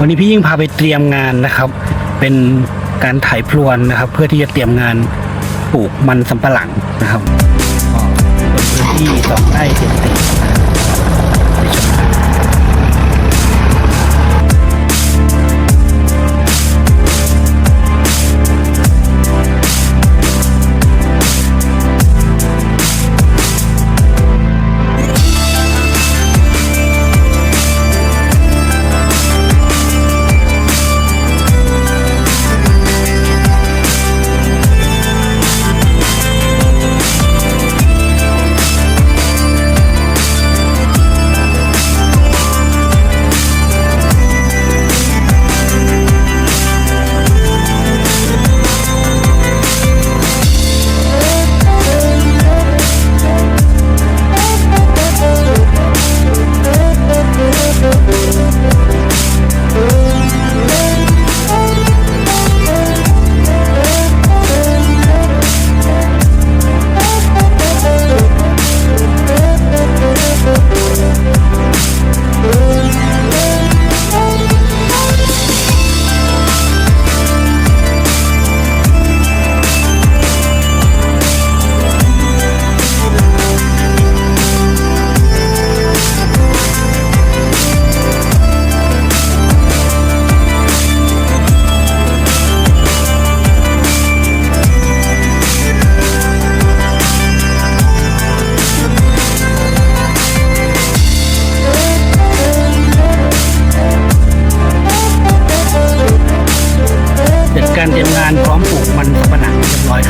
วันนี้พี่ยิ่งพาไปเตรียมงานนะครับ เป็นการไถพรวนนะครับ เพื่อที่จะเตรียมงานปลูกมันสำปะหลังนะครับบนพื้นที่สองไร่เศษนะครับ การเตรียมงานพร้อมปลูกมันสำปะหลังเรียบร้อย